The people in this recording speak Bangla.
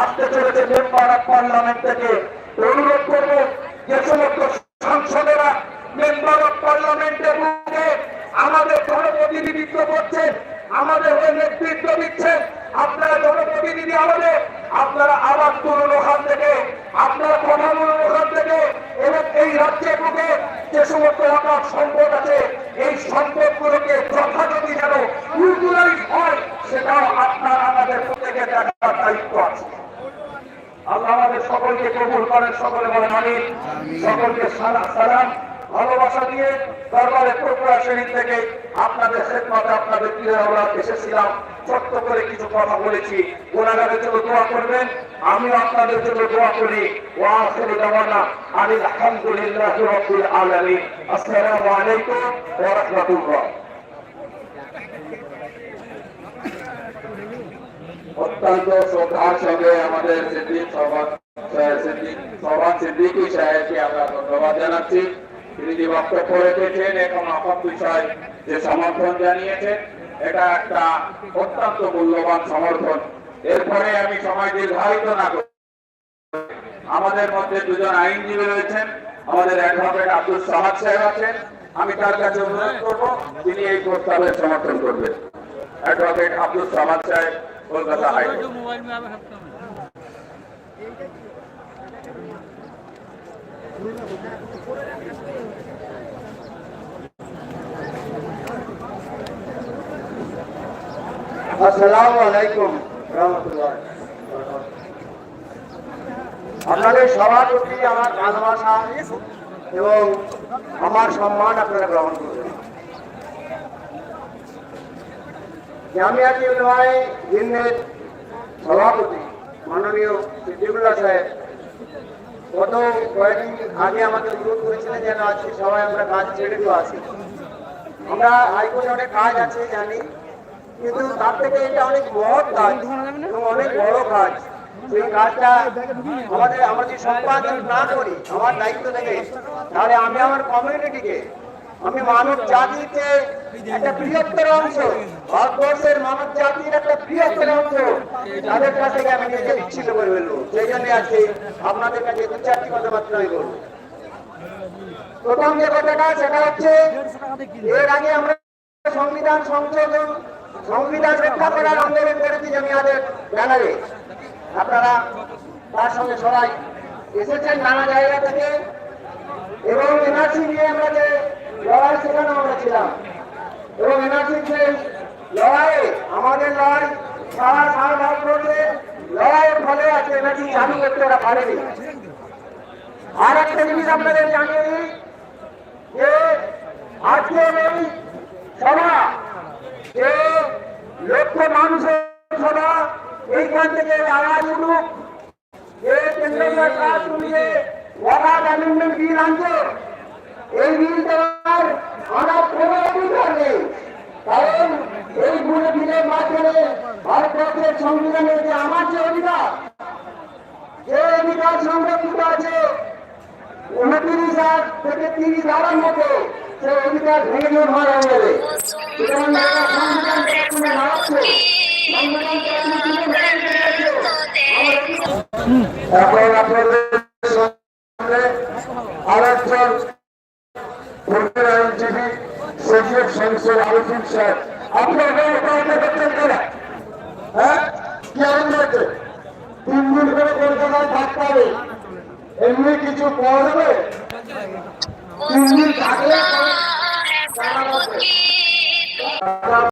আসতে চলেছে মেম্বার অফ পার্লামেন্ট থেকে। অনুরোধ করব যে সমস্ত সাংসদেরা মেম্বার অফ পার্লামেন্টের মধ্যে আমাদের জনপ্রতিনিধিত্ব করছেন আমাদের নেতৃত্ব দিচ্ছেন আপনারা জনপ্রতিনিধি আমাদের, আপনারা আবার তুলুন ওখান থেকে, আপনারা কথা বলুন ওখান থেকে, এবং এই রাজ্যের বুকে যে সমস্ত অকাল সম্পদ আছে, এই সম্পদগুলোকে যথাযথি যেন ইউটিলাইজ হয়, সেটাও আপনার আমাদের প্রত্যেকের দেখার দায়িত্ব আছে। আল্লাহ আমাদের সকলকে কবুল করেন সকলে বলেন আমিন। সকলকে সালা সালাম ভালোবাসা দিয়ে দরবারে ত্রিপুরা শরীর থেকে আপনাদের খেদমতে আপনাদের প্রিয় আমরা এসেছিলাম। ছোট্ট করে কিছু কথা বলেছি। গোলাগারের জন্য দোয়া করবেন আমিও আপনাদের জন্য দোয়া করি। ওয়া আখিরু দাওয়ানা আনিল আলহামদুলিল্লাহি রাব্বিল আলামিন। আসসালামু আলাইকুম ওয়া রাহমাতুল্লাহ। অত্যন্ত শ্রদ্ধার সঙ্গে আমাদের সিদ্দিক সভা সিদ্দিক সিদ্দিকী সাহেবকে আমরা ধন্যবাদ জানাচ্ছি। তিনি যে বক্তব্য রেখেছেন, এখন বিষয় যে সমর্থন জানিয়েছেন, এটা একটা অত্যন্ত মূল্যবান সমর্থন। এরপরে আমি সময় না করি। আমাদের মধ্যে দুজন আইনজীবী রয়েছেন, আমাদের অ্যাডভোকেট আব্দুল সাহাদ সাহেব আছেন। আমি তার কাছে অনুরোধ করব, তিনি এই প্রস্তাবের সমর্থন করবেন। অ্যাডভোকেট আব্দুল সামাদ সাহেব কলকাতা হাইকোর্ট जो मोबाइल में आवे हफ्ता में আসসালামু আলাইকুম রহমতুল্লাহ আপনাদের সবার প্রতি আমার ভালোবাসা এবং আমার সম্মান আপনারা গ্রহণ করবেন হিন্দের সভাপতি, মাননীয় সিদ্দিকুল্লাহ সাহেব। গত কয়েকদিন আগে আমাকে অনুরোধ করেছিলেন যেন আজকে সবাই আমরা কাজ ছেড়ে দিয়ে আসি আমরা হাইকোর্টে অনেক কাজ আছে, জানি। কিন্তু তার থেকে এটা অনেক মহৎ কাজ এবং অনেক বড় কাজ। সেই কাজটা আমাদের, আমরা যদি সম্পাদন না করি, আমার দায়িত্ব থেকে, তাহলে আমি আমার কমিউনিটিকে আমি মানব জাতিতে একটা বৃহত্তর অংশ, ভারতবর্ষের মানব জাতির একটা বৃহত্তর অংশ, তাদের কাছ থেকে আমি নিজে বিচ্ছিন্ন করে ফেলব। সেই জন্য আজকে আপনাদের কাছে দু চারটি কথাবার্তা আমি বলব। প্রথম যে কথাটা, সেটা হচ্ছে, এর আগে আমরা সংবিধান সংশোধন, সংবিধান রক্ষা করার আন্দোলন করেছি জমিয়াদের ব্যানারে। আপনারা তার সঙ্গে সবাই এসেছেন নানা জায়গা থেকে। এবং এনআরসি নিয়ে আমরা যে লড়াই সেখানে আমরা ছিলাম এবং এনআরসির যে লড়াইয়ে আমাদের লড়াই, সারা সারা ভারতবর্ষে লড়াইয়ের ফলে আছে এনআরসি চালু করতে ওরা পারেনি। আর একটা জিনিস আপনাদের জানিয়ে দিই, যে আজকের এই সভা, যে লক্ষ মানুষের সভা, এইখান থেকে আওয়াজ উঠুক, যে কেন্দ্র সরকার তুমি যে ওয়াকাত অ্যামেন্ডমেন্ট বিল আনছো, এই বিল দেওয়ার আমার কোনো অধিকার নেই কারণ এই গুলো বিলের মাধ্যমে ভারতবর্ষের সংবিধানে যে আমার যে অধিকার যে অধিকার সংরক্ষিত আছে। উনত্রিশ হাজার থেকে তিরিশ হাজার মতো সে অধিকার ভেঙে হয়ে যাবে এখনও আপনাদের সামনে আইনজীবী সচিব সংসদ সাহেব। আপনার করছেন হ্যাঁ? কি আনন্দ তিন দিন করে কলকাতায় থাকতে হবে? এমনি কিছু পাওয়া তিন দিন থাকলে